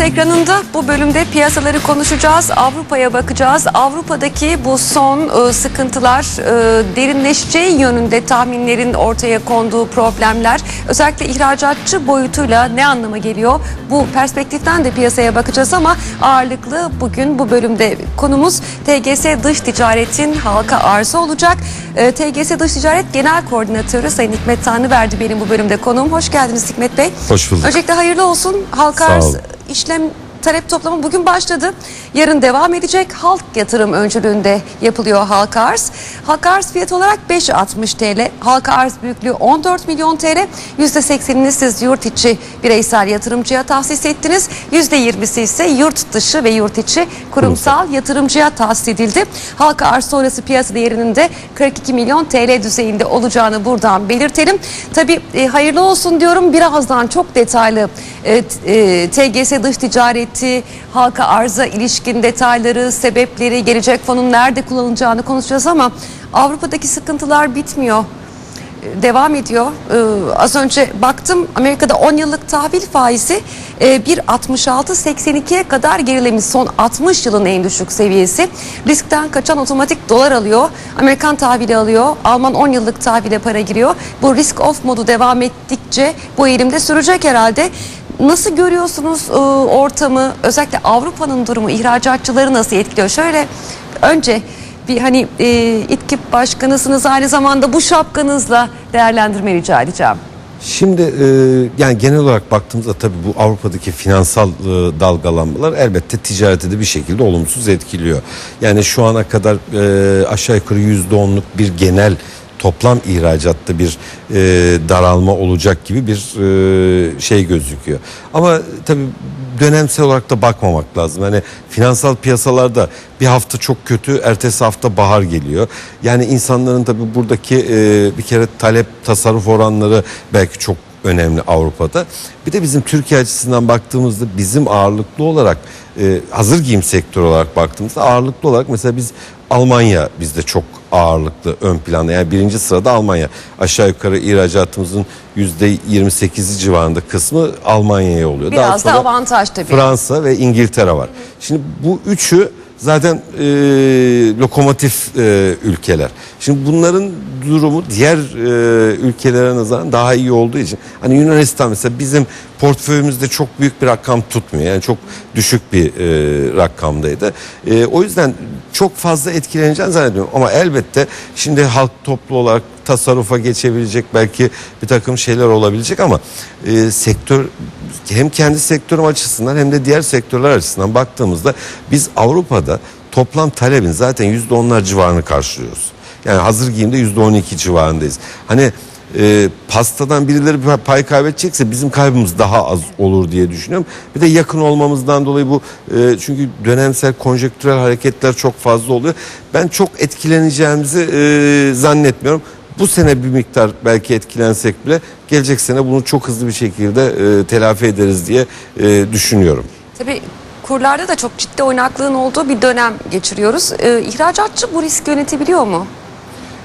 Ekranında bu bölümde piyasaları konuşacağız. Avrupa'ya bakacağız. Avrupa'daki bu son e, sıkıntılar e, derinleşeceği yönünde tahminlerin ortaya konduğu problemler özellikle ihracatçı boyutuyla ne anlama geliyor? Bu perspektiften de piyasaya bakacağız ama ağırlıklı bugün bu bölümde konumuz TGS Dış Ticaret'in halka arzı olacak. E, TGS Dış Ticaret Genel Koordinatörü Sayın Hikmet Tanrıverdi benim bu bölümde konuğum. Hoş geldiniz Hikmet Bey. Hoş bulduk. Öncelikle hayırlı olsun. Halka arz. İşlem talep toplama bugün başladı. Yarın devam edecek. Halk yatırım öncülüğünde yapılıyor halka arz. Halka arz fiyat olarak 5.60 TL. Halka arz büyüklüğü 14 milyon TL. %80'ini siz yurt içi bireysel yatırımcıya tahsis ettiniz. %20'si ise yurt dışı ve yurt içi kurumsal yatırımcıya tahsis edildi. Halka arz sonrası piyasa değerinin de 42 milyon TL düzeyinde olacağını buradan belirtelim. Tabii e, hayırlı olsun diyorum. Birazdan çok detaylı e, e, TGS dış ticareti, halka arza ilişkin detayları, sebepleri, gelecek fonun nerede kullanılacağını konuşacağız ama Avrupa'daki sıkıntılar bitmiyor e, devam ediyor. Ee, az önce baktım Amerika'da 10 yıllık tahvil faizi e, 1.66-82'ye kadar gerilemiş. Son 60 yılın en düşük seviyesi. Riskten kaçan otomatik dolar alıyor. Amerikan tahvili alıyor. Alman 10 yıllık tahvile para giriyor. Bu risk off modu devam ettikçe bu eğilimde sürecek herhalde. Nasıl görüyorsunuz e, ortamı? Özellikle Avrupa'nın durumu, ihracatçıları nasıl etkiliyor? Şöyle önce bir hani e, İTKİP başkanısınız aynı zamanda bu şapkanızla değerlendirme rica edeceğim. Şimdi e, yani genel olarak baktığımızda tabii bu Avrupa'daki finansal e, dalgalanmalar elbette ticareti de bir şekilde olumsuz etkiliyor. Yani şu ana kadar aşağı yukarı yüzde onluk bir genel toplam ihracatta bir e, daralma olacak gibi bir e, şey gözüküyor. Ama tabii dönemsel olarak da bakmamak lazım. Hani finansal piyasalarda bir hafta çok kötü, ertesi hafta bahar geliyor. Yani insanların tabii buradaki e, bir kere talep tasarruf oranları belki çok önemli Avrupa'da. Bir de bizim Türkiye açısından baktığımızda bizim ağırlıklı olarak e, hazır giyim sektörü olarak baktığımızda ağırlıklı olarak mesela biz Almanya bizde çok ağırlıklı ön planda. Yani birinci sırada Almanya. Aşağı yukarı ihracatımızın yüzde 28'i civarında kısmı Almanya'ya oluyor. Daha Biraz da sonra avantaj tabii. Fransa ve İngiltere var. Şimdi bu üçü zaten e, lokomotif e, ülkeler. Şimdi bunların durumu diğer e, ülkelere nazaran daha iyi olduğu için hani Yunanistan mesela bizim portföyümüzde çok büyük bir rakam tutmuyor. Yani çok düşük bir e, rakamdaydı. E, o yüzden çok fazla etkileneceğini zannediyorum. Ama elbette şimdi halk toplu olarak tasarrufa geçebilecek belki bir takım şeyler olabilecek ama e, sektör hem kendi sektörüm açısından hem de diğer sektörler açısından baktığımızda biz Avrupa'da toplam talebin zaten yüzde onlar civarını karşılıyoruz. Yani hazır giyimde yüzde on iki civarındayız. Hani e, pastadan birileri bir pay kaybedecekse bizim kaybımız daha az olur diye düşünüyorum. Bir de yakın olmamızdan dolayı bu e, çünkü dönemsel konjektürel hareketler çok fazla oluyor. Ben çok etkileneceğimizi e, zannetmiyorum. Bu sene bir miktar belki etkilensek bile gelecek sene bunu çok hızlı bir şekilde e, telafi ederiz diye e, düşünüyorum. Tabii kurlarda da çok ciddi oynaklığın olduğu bir dönem geçiriyoruz. Ee, ihracatçı bu risk yönetebiliyor mu?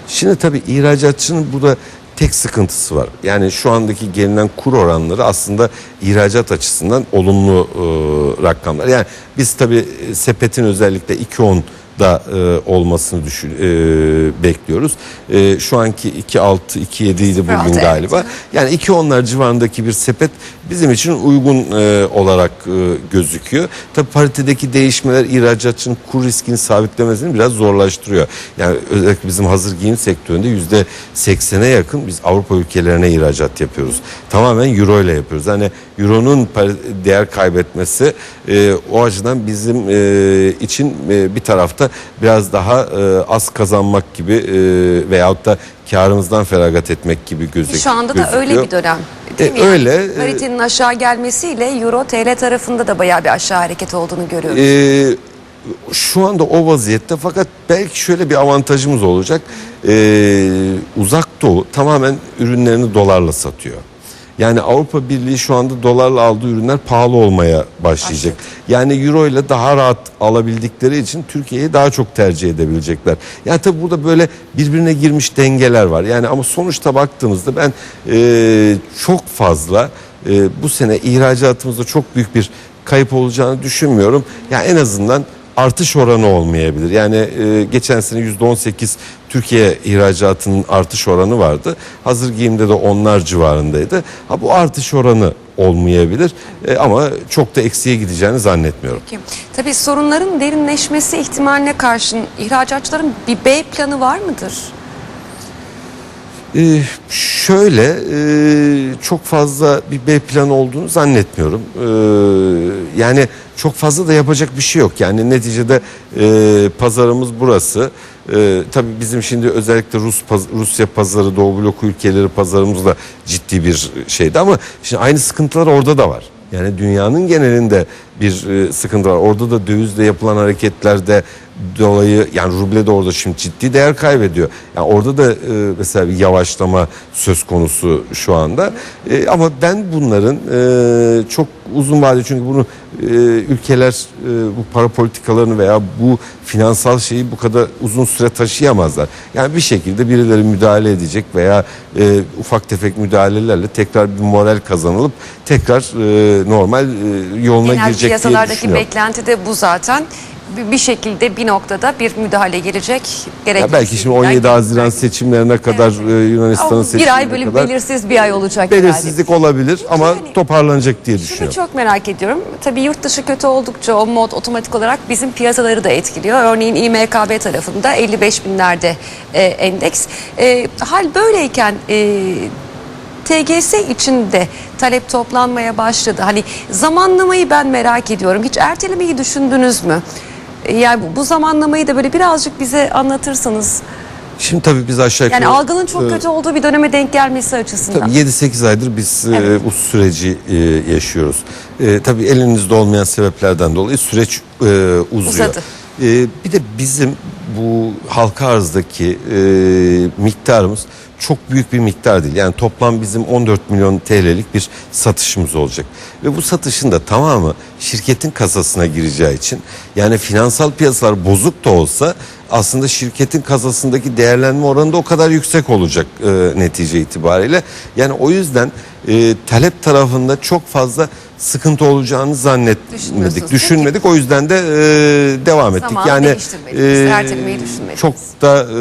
Şimdi tabii ihracatçının burada tek sıkıntısı var. Yani şu andaki gelinen kur oranları aslında ihracat açısından olumlu e, rakamlar. Yani biz tabii e, sepetin özellikle 2.10 da e, olmasını düşün, e, bekliyoruz. E, şu anki 2.6 2.7 idi bugün Rahat, evet. galiba. Yani 2.10'lar civarındaki bir sepet bizim için uygun e, olarak e, gözüküyor. Tabii paritedeki değişmeler ihracatçının kur riskini sabitlemesini biraz zorlaştırıyor. Yani özellikle bizim hazır giyim sektöründe yüzde seksene yakın biz Avrupa ülkelerine ihracat yapıyoruz. Tamamen euro ile yapıyoruz. Hani euronun değer kaybetmesi e, o açıdan bizim e, için e, bir tarafta biraz daha e, az kazanmak gibi e, veyahut da karımızdan feragat etmek gibi gözüküyor. Şu anda da öyle bir dönem. Değil E, mi? Yani öyle, e- Paritenin aşağı gelmesiyle Euro TL tarafında da bayağı bir aşağı hareket olduğunu görüyoruz. Ee, şu anda o vaziyette fakat belki şöyle bir avantajımız olacak. Ee, uzak doğu tamamen ürünlerini dolarla satıyor. Yani Avrupa Birliği şu anda dolarla aldığı ürünler pahalı olmaya başlayacak. Yani euro ile daha rahat alabildikleri için Türkiye'yi daha çok tercih edebilecekler. Yani tabii burada böyle birbirine girmiş dengeler var. Yani ama sonuçta baktığımızda ben e, çok fazla e, bu sene ihracatımızda çok büyük bir kayıp olacağını düşünmüyorum. Yani en azından artış oranı olmayabilir. Yani e, geçen sene %18 Türkiye ihracatının artış oranı vardı. Hazır giyimde de onlar civarındaydı. Ha bu artış oranı olmayabilir E, ama çok da eksiye gideceğini zannetmiyorum. Peki. Tabii sorunların derinleşmesi ihtimaline karşın ihracatçıların bir B planı var mıdır? Ee, şöyle e, çok fazla bir B planı olduğunu zannetmiyorum. Ee, yani çok fazla da yapacak bir şey yok. Yani neticede e, pazarımız burası. Ee, tabii bizim şimdi özellikle Rus paz- Rusya pazarı, Doğu bloku ülkeleri pazarımız da ciddi bir şeydi ama şimdi aynı sıkıntılar orada da var. Yani dünyanın genelinde bir e, sıkıntı var. Orada da dövizle yapılan hareketlerde dolayı yani ruble de orada şimdi ciddi değer kaybediyor. Yani orada da e, mesela bir yavaşlama söz konusu şu anda. E, ama ben bunların e, çok uzun vadeli çünkü bunu e, ülkeler e, bu para politikalarını veya bu finansal şeyi bu kadar uzun süre taşıyamazlar. Yani bir şekilde birileri müdahale edecek veya e, ufak tefek müdahalelerle tekrar bir moral kazanılıp tekrar e, normal e, yoluna Genel girecek diye piyasalardaki beklenti de bu zaten. Bir- Bir şekilde bir noktada bir müdahale gelecek. Gerek Ya belki şimdi 17 Haziran seçimlerine kadar e, Yunanistan'ın seçimlerine bir ay böyle kadar belirsiz bir ay olacak belirsizlik olabilir ama Yani- toparlanacak diye Şunu düşünüyorum. çok merak ediyorum. Tabii yurt dışı kötü oldukça o mod otomatik olarak bizim piyasaları da etkiliyor. Örneğin İMKB tarafında 55 binlerde e, endeks. E, hal böyleyken e, TGS içinde talep toplanmaya başladı. Hani zamanlamayı ben merak ediyorum. Hiç ertelemeyi düşündünüz mü? E, Yani bu, zamanlamayı da böyle birazcık bize anlatırsanız. Şimdi tabii biz aşağı yukarı Yani algının çok e, kötü olduğu bir döneme denk gelmesi açısından. Tabii 7-8 aydır biz e, Evet. bu süreci e, yaşıyoruz. E, tabii elinizde olmayan sebeplerden dolayı süreç e, uzuyor. Uzadı. E, bir de bizim bu halka arzdaki e, miktarımız çok büyük bir miktar değil. Yani toplam bizim 14 milyon TL'lik bir satışımız olacak. Ve bu satışın da tamamı şirketin kasasına gireceği için yani finansal piyasalar bozuk da olsa aslında şirketin kasasındaki değerlenme oranı da o kadar yüksek olacak e, netice itibariyle. Yani o yüzden e, talep tarafında çok fazla sıkıntı olacağını zannetmedik, düşünmedik. O yüzden de e, devam ettik. Zamanı yani ertelemeyi düşünmediniz. Çok da e,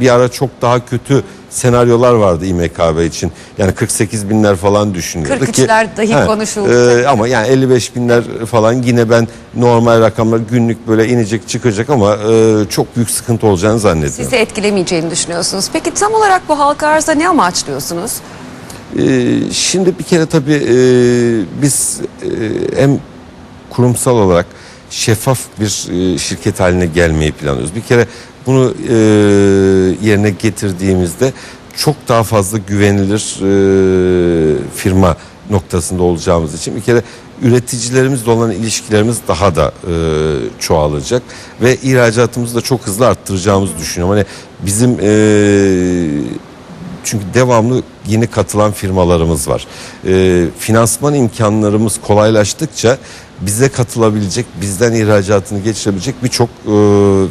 bir ara çok daha kötü senaryolar vardı İMKB için. Yani 48 binler falan düşünüyordu ki. 43'ler dahi konuşuldu. e, ama yani 55 binler falan yine ben normal rakamlar günlük böyle inecek çıkacak ama e, çok büyük sıkıntı olacağını zannediyorum. Sizi etkilemeyeceğini düşünüyorsunuz. Peki tam olarak bu halka arzda ne amaçlıyorsunuz? Ee, şimdi bir kere tabii e, biz e, hem kurumsal olarak şeffaf bir e, şirket haline gelmeyi planlıyoruz. Bir kere bunu yerine getirdiğimizde çok daha fazla güvenilir firma noktasında olacağımız için bir kere üreticilerimizle olan ilişkilerimiz daha da e, çoğalacak ve ihracatımızı da çok hızlı arttıracağımızı düşünüyorum. Hani bizim e, çünkü devamlı yeni katılan firmalarımız var. Ee, finansman imkanlarımız kolaylaştıkça bize katılabilecek, bizden ihracatını geçirebilecek birçok e,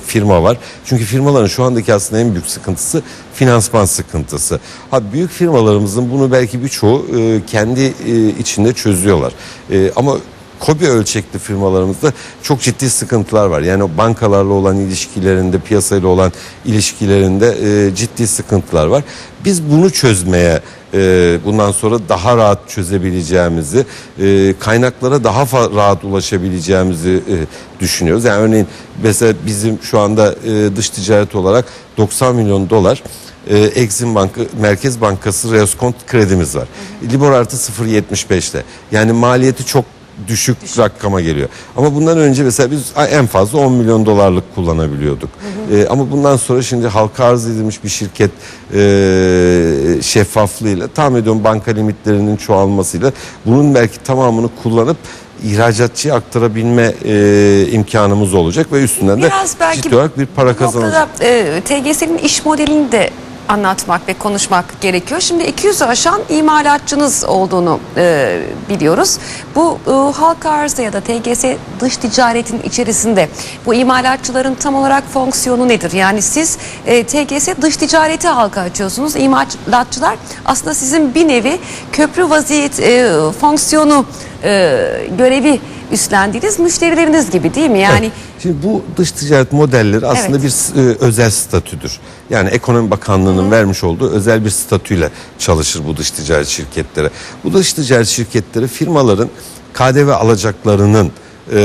firma var. Çünkü firmaların şu andaki aslında en büyük sıkıntısı finansman sıkıntısı. Ha büyük firmalarımızın bunu belki birçoğu e, kendi e, içinde çözüyorlar. E, ama Kobi ölçekli firmalarımızda çok ciddi sıkıntılar var. Yani bankalarla olan ilişkilerinde, piyasayla olan ilişkilerinde e, ciddi sıkıntılar var. Biz bunu çözmeye e, bundan sonra daha rahat çözebileceğimizi, e, kaynaklara daha rahat ulaşabileceğimizi e, düşünüyoruz. Yani örneğin mesela bizim şu anda e, dış ticaret olarak 90 milyon dolar e, Exim Bankı, Merkez Bankası Reoskont kredimiz var. Libor artı 0.75'te. Yani maliyeti çok düşük, rakama geliyor. Ama bundan önce mesela biz en fazla 10 milyon dolarlık kullanabiliyorduk. Ee, ama bundan sonra şimdi halka arz edilmiş bir şirket e, şeffaflığıyla tahmin ediyorum banka limitlerinin çoğalmasıyla bunun belki tamamını kullanıp ihracatçıya aktarabilme e, imkanımız olacak ve üstünden de Biraz belki ciddi olarak bir para kazanacak. e, TGS'nin iş modelini de anlatmak ve konuşmak gerekiyor. Şimdi 200'ü aşan imalatçınız olduğunu e, biliyoruz. Bu e, halka arzda ya da TGS dış ticaretin içerisinde bu imalatçıların tam olarak fonksiyonu nedir? Yani siz e, TGS dış ticareti halka açıyorsunuz. İmalatçılar aslında sizin bir nevi köprü vaziyet e, fonksiyonu e, görevi üstlendiğiniz müşterileriniz gibi değil mi? Yani Şimdi bu dış ticaret modelleri aslında Evet. bir e, özel statüdür. Yani Ekonomi Bakanlığı'nın vermiş olduğu özel bir statüyle çalışır bu dış ticaret şirketleri. Bu dış ticaret şirketleri firmaların KDV alacaklarının e,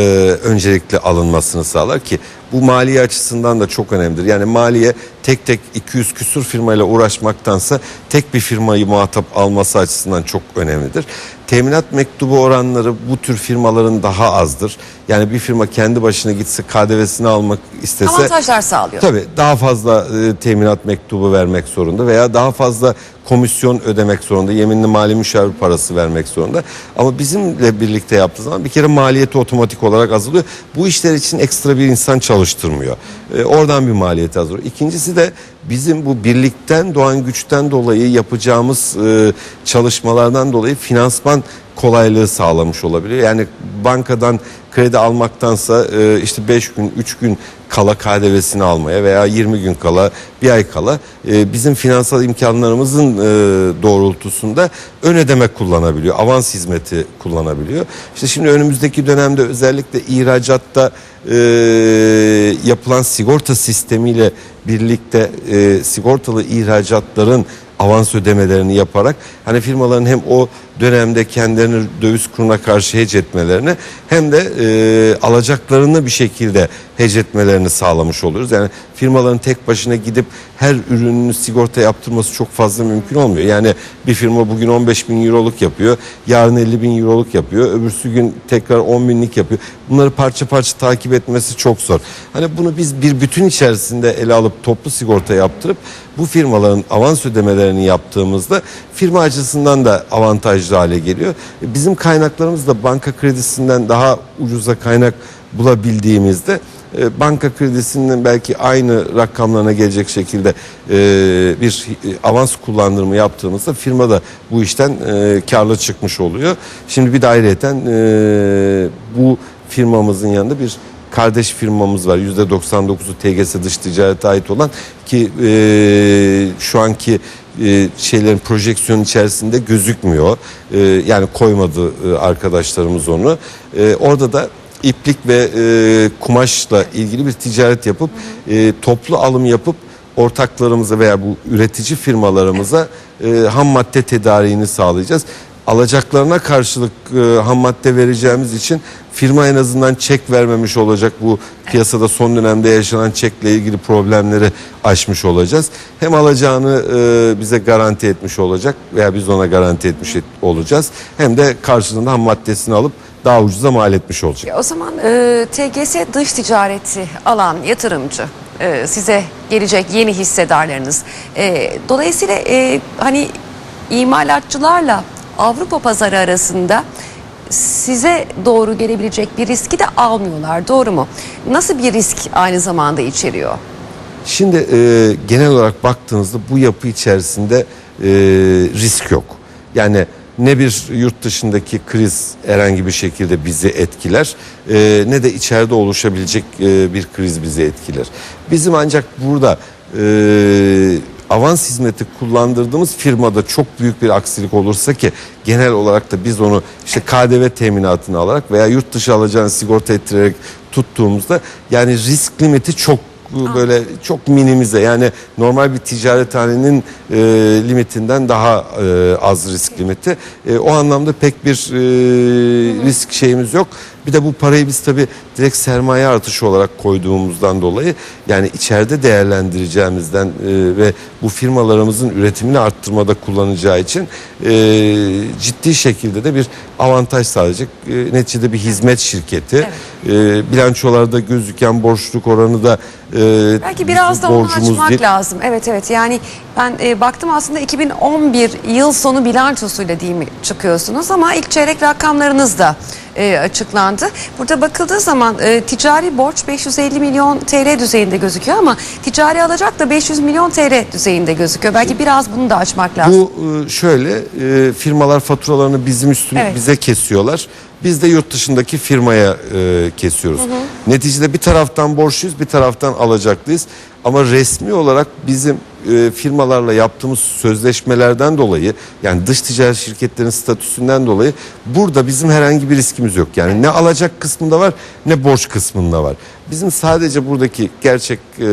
öncelikle alınmasını sağlar ki bu maliye açısından da çok önemlidir. Yani maliye tek tek 200 küsur firmayla uğraşmaktansa tek bir firmayı muhatap alması açısından çok önemlidir. Teminat mektubu oranları bu tür firmaların daha azdır. Yani bir firma kendi başına gitse KDV'sini almak istese avantajlar sağlıyor. Tabii daha fazla e, teminat mektubu vermek zorunda veya daha fazla komisyon ödemek zorunda. Yeminli mali müşavir parası vermek zorunda. Ama bizimle birlikte yaptığı zaman bir kere maliyeti otomatik olarak azalıyor. Bu işler için ekstra bir insan çalıştırmıyor. E, oradan bir maliyeti azalıyor. İkincisi de bizim bu birlikten doğan güçten dolayı yapacağımız e, çalışmalardan dolayı finansman kolaylığı sağlamış olabiliyor. Yani bankadan kredi almaktansa e, işte 5 gün 3 gün kala KDV'sini almaya veya 20 gün kala bir ay kala e, bizim finansal imkanlarımızın e, doğrultusunda ön ödeme kullanabiliyor. Avans hizmeti kullanabiliyor. İşte şimdi önümüzdeki dönemde özellikle ihracatta e, yapılan sigorta sistemiyle birlikte e, sigortalı ihracatların avans ödemelerini yaparak hani firmaların hem o dönemde kendilerini döviz kuruna karşı hece etmelerini hem de e, alacaklarını bir şekilde hece etmelerini sağlamış oluyoruz. Yani firmaların tek başına gidip her ürününü sigorta yaptırması çok fazla mümkün olmuyor. Yani bir firma bugün 15 bin euroluk yapıyor, yarın 50 bin euroluk yapıyor, öbürsü gün tekrar 10 binlik yapıyor. Bunları parça parça takip etmesi çok zor. Hani bunu biz bir bütün içerisinde ele alıp toplu sigorta yaptırıp bu firmaların avans ödemelerini yaptığımızda firma açısından da avantajlı hale geliyor. Bizim kaynaklarımız da banka kredisinden daha ucuza kaynak bulabildiğimizde e, banka kredisinin belki aynı rakamlarına gelecek şekilde e, bir e, avans kullandırma yaptığımızda firma da bu işten karlı çıkmış oluyor. Şimdi bir de ayrıyeten bu firmamızın yanında bir kardeş firmamız var. %99'u TGS dış ticarete ait olan ki şu anki e, şeylerin projeksiyon içerisinde gözükmüyor. E, yani koymadı e, arkadaşlarımız onu. Orada da iplik ve kumaşla ilgili bir ticaret yapıp toplu alım yapıp ortaklarımıza veya bu üretici firmalarımıza ham madde tedariğini sağlayacağız. Alacaklarına karşılık e, ham madde vereceğimiz için firma en azından çek vermemiş olacak. Bu piyasada son dönemde yaşanan çekle ilgili problemleri aşmış olacağız. Hem alacağını e, bize garanti etmiş olacak veya biz ona garanti etmiş et- olacağız. Hem de karşılığında ham maddesini alıp daha ucuza mal etmiş olacak. O zaman e, TGS dış ticareti alan yatırımcı e, size gelecek yeni hissedarlarınız. E, dolayısıyla e, hani imalatçılarla Avrupa pazarı arasında size doğru gelebilecek bir riski de almıyorlar. Doğru mu? Nasıl bir risk aynı zamanda içeriyor? Şimdi e, genel olarak baktığınızda bu yapı içerisinde e, risk yok. Yani ne bir yurt dışındaki kriz herhangi bir şekilde bizi etkiler e, ne de içeride oluşabilecek e, bir kriz bizi etkiler. Bizim ancak burada e, avans hizmeti kullandırdığımız firmada çok büyük bir aksilik olursa ki genel olarak da biz onu işte KDV teminatını alarak veya yurt dışı alacağını sigorta ettirerek tuttuğumuzda yani risk limiti çok böyle çok minimize yani normal bir ticarethanenin e, limitinden daha e, az risk limiti. E, o anlamda pek bir e, risk şeyimiz yok. Bir de bu parayı biz tabii direkt sermaye artışı olarak koyduğumuzdan dolayı yani içeride değerlendireceğimizden e, ve bu firmalarımızın üretimini arttırmada kullanacağı için e, ciddi şekilde de bir avantaj sağlayacak. E, neticede bir hizmet şirketi. E, bilançolarda gözüken borçluk oranı da e, Belki biraz da onu borcumuz açmak değil. lazım. Evet evet yani ben e, baktım aslında 2011 yıl sonu bilançosuyla değil mi çıkıyorsunuz ama ilk çeyrek rakamlarınız da e, açıklandı. Burada bakıldığı zaman e, ticari borç 550 milyon TL düzeyinde gözüküyor ama ticari alacak da 500 milyon TL düzeyinde gözüküyor. Belki biraz bunu da açmak lazım. Bu e, şöyle e, firmalar faturalarını bizim üstüne Evet. bize kesiyorlar. Biz de yurt dışındaki firmaya e, kesiyoruz. Neticede bir taraftan borçluyuz, bir taraftan alacaklıyız. Ama resmi olarak bizim e, firmalarla yaptığımız sözleşmelerden dolayı yani dış ticaret şirketlerinin statüsünden dolayı burada bizim herhangi bir riskimiz yok. Yani ne alacak kısmında var ne borç kısmında var. Bizim sadece buradaki gerçek e,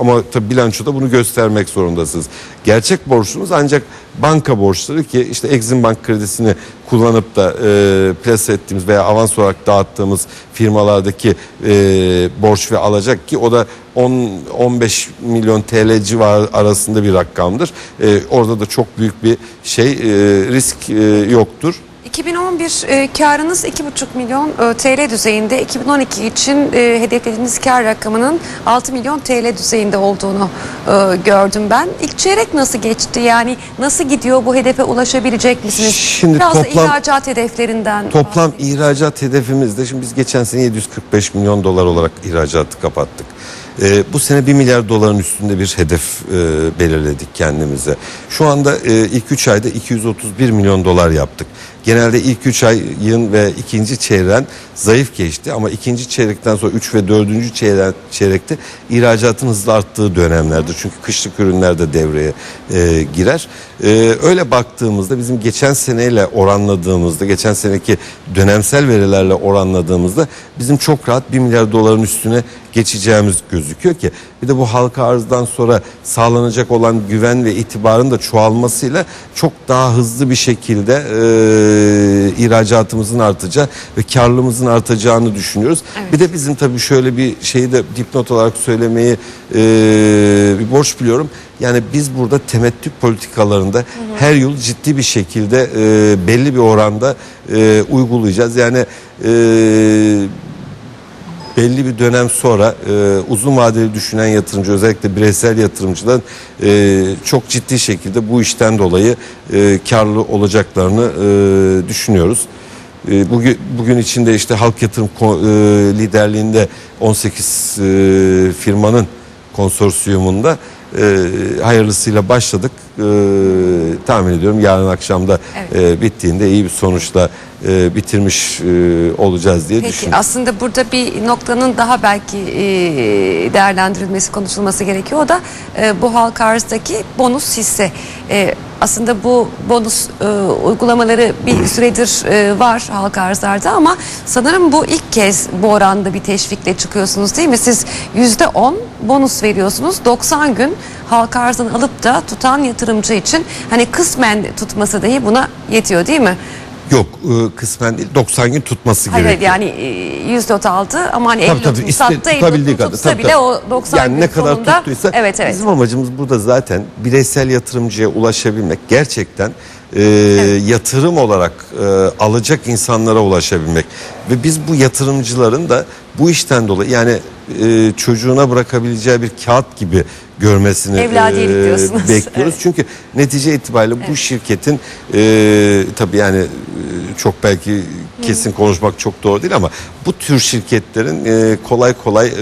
ama tabii bilançoda bunu göstermek zorundasınız. Gerçek borçlumuz ancak banka borçları ki işte Exim Bank kredisini kullanıp da e, plase ettiğimiz veya avans olarak dağıttığımız firmalardaki e, borç ve alacak ki o da 10-15 milyon TL civarı arasında bir rakamdır. E, orada da çok büyük bir şey e, risk e, yoktur. 2011 e, karınız 2,5 milyon e, TL düzeyinde. 2012 için e, hedeflediğiniz kar rakamının 6 milyon TL düzeyinde olduğunu e, gördüm ben. İlk çeyrek nasıl geçti? Yani nasıl gidiyor? Bu hedefe ulaşabilecek misiniz? Şimdi Biraz toplam- da ihracat hedeflerinden. Toplam ihracat hedefimizde şimdi biz geçen sene 745 milyon dolar olarak ihracatı kapattık. Ee, bu sene 1 milyar doların üstünde bir hedef e, belirledik kendimize. Şu anda e, ilk 3 ayda 231 milyon dolar yaptık. Genelde ilk 3 ayın ve ikinci çeyreğin zayıf geçti ama ikinci çeyrekten sonra 3 ve 4. çeyrek, çeyrekte ihracatın hızlı arttığı dönemlerdir. Çünkü kışlık ürünler de devreye e, girer. E, öyle baktığımızda bizim geçen seneyle oranladığımızda, geçen seneki dönemsel verilerle oranladığımızda bizim çok rahat 1 milyar doların üstüne geçeceğimiz gözüküyor ki bir de bu halka arzdan sonra sağlanacak olan güven ve itibarın da çoğalmasıyla çok daha hızlı bir şekilde e, ihracatımızın artacağı ve karlılığımızın artacağını düşünüyoruz. Evet. Bir de bizim tabii şöyle bir şeyi de dipnot olarak söylemeyi e, bir borç biliyorum. Yani biz burada temettü politikalarında her yıl ciddi bir şekilde e, belli bir oranda e, uygulayacağız. Yani e, belli bir dönem sonra e, uzun vadeli düşünen yatırımcı özellikle bireysel yatırımcılar e, çok ciddi şekilde bu işten dolayı e, karlı olacaklarını e, düşünüyoruz. E, bugün bugün içinde işte halk yatırım e, liderliğinde 18 e, firmanın konsorsiyumunda e, hayırlısıyla başladık. E, tahmin ediyorum yarın akşamda Evet. e, bittiğinde iyi bir sonuçla e, bitirmiş e, olacağız diye Peki düşünüyorum. aslında burada bir noktanın daha belki e, değerlendirilmesi, konuşulması gerekiyor. O da e, bu halka arzdaki bonus hisse. E, aslında bu bonus e, uygulamaları bir süredir e, var halka arzlarda ama sanırım bu ilk kez bu oranda bir teşvikle çıkıyorsunuz değil mi? Siz yüzde on bonus veriyorsunuz. 90 gün halka arzdan alıp da tutan yatırımcı için hani kısmen tutması dahi buna yetiyor değil mi? Yok e, kısmen değil 90 gün tutması Hayır hayır, gerekiyor. yani e, 100 lot aldı ama hani 50 Tabii tabii iste- sattı 50 tutabildiği lotunu kadar. tutsa Tabii, bile tabii. o 90 yani gün ne kadar sonunda tuttuysa evet evet bizim amacımız burada zaten bireysel yatırımcıya ulaşabilmek gerçekten e, yatırım olarak e, alacak insanlara ulaşabilmek ve biz bu yatırımcıların da bu işten dolayı yani e, çocuğuna bırakabileceği bir kağıt gibi görmesini diyorsunuz. bekliyoruz. Evet. Çünkü netice itibariyle bu şirketin e, tabii yani e, çok belki kesin konuşmak çok doğru değil ama bu tür şirketlerin e, kolay kolay e,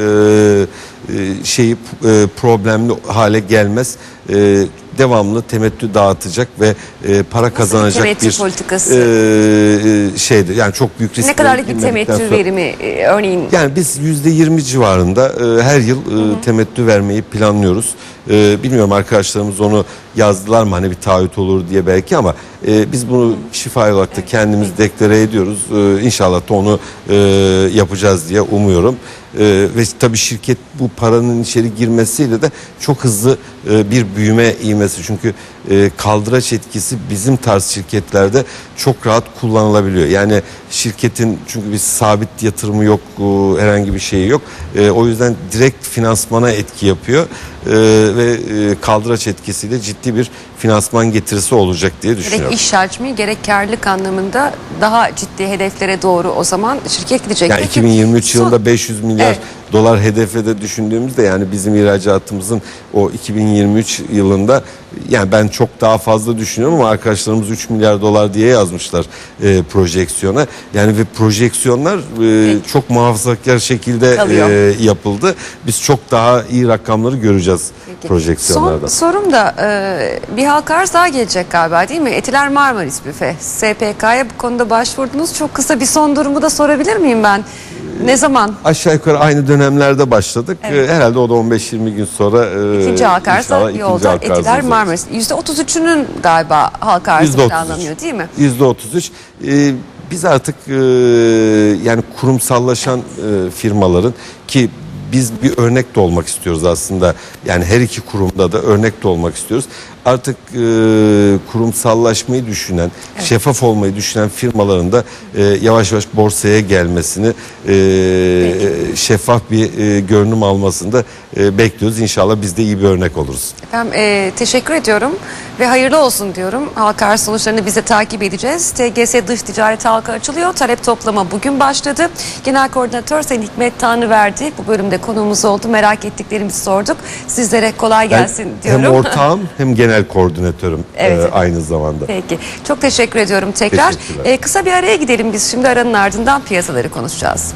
e, şeyi e, problemli hale gelmez. E, devamlı temettü dağıtacak ve e, para kazanacak temettü bir politikası? e, şeydir. Yani çok büyük risk ne kadarlık bir temettü verimi e, örneğin yani biz yüzde yirmi civarında e, her yıl e, temettü vermeyi planlıyoruz. E, bilmiyorum arkadaşlarımız onu yazdılar mı hani bir taahhüt olur diye belki ama e, biz bunu şifa olarak da kendimiz deklare ediyoruz. E, inşallah da onu e, yapacağız diye umuyorum. E, ve tabii şirket bu paranın içeri girmesiyle de çok hızlı e, bir büyüme ivmesi. Çünkü e, kaldıraç etkisi bizim tarz şirketlerde çok rahat kullanılabiliyor. Yani şirketin çünkü bir sabit yatırımı yok, e, herhangi bir şeyi yok. E, o yüzden direkt finansmana etki yapıyor E, ve e, kaldıraç etkisiyle ciddi bir finansman getirisi olacak diye gerek düşünüyorum. iş hacmi gerek karlılık anlamında daha ciddi hedeflere doğru o zaman şirket gidecek. Yani Peki, 2023 son- yılında 500 milyar Evet. dolar hedefe de düşündüğümüzde yani bizim ihracatımızın o 2023 yılında yani ben çok daha fazla düşünüyorum ama arkadaşlarımız 3 milyar dolar diye yazmışlar e, projeksiyona. Yani ve projeksiyonlar e, çok muhafazakar şekilde Kalıyor. e, yapıldı. Biz çok daha iyi rakamları göreceğiz Peki. projeksiyonlarda. Son sorum da e, bir halka arz daha gelecek galiba değil mi? Etiler Marmaris Büfe. SPK'ya bu konuda başvurdunuz. Çok kısa bir son durumu da sorabilir miyim ben? Ne zaman? Aşağı yukarı aynı dönemlerde başladık. Evet. Ee, Herhalde o da 15-20 gün sonra e, İkinci halka arz inşallah da ikinci yolda. Etiler Marmaris. %33'ünün galiba halka arzı %33. planlanıyor değil mi? %33. Ee, biz artık e, yani kurumsallaşan e, firmaların ki biz bir örnek de olmak istiyoruz aslında. Yani her iki kurumda da örnek de olmak istiyoruz. Artık e, kurumsallaşmayı düşünen, şeffaf olmayı düşünen firmaların da e, yavaş yavaş borsaya gelmesini, e, şeffaf bir e, görünüm almasını da e, bekliyoruz. İnşallah biz de iyi bir örnek oluruz. Efendim e, teşekkür ediyorum ve hayırlı olsun diyorum. Halka arz sonuçlarını biz de takip edeceğiz. TGS dış ticaret halka açılıyor. Talep toplama bugün başladı. Genel koordinatör Sayın Hikmet Tanrıverdi bu bölümde konuğumuz oldu. Merak ettiklerimizi sorduk. Sizlere kolay gelsin Ben diyorum. Hem ortağım hem genel koordinatörüm Evet, e, evet. aynı zamanda. Peki. Çok teşekkür ediyorum tekrar. Teşekkürler. E, kısa bir araya gidelim biz. Şimdi aranın ardından piyasaları konuşacağız.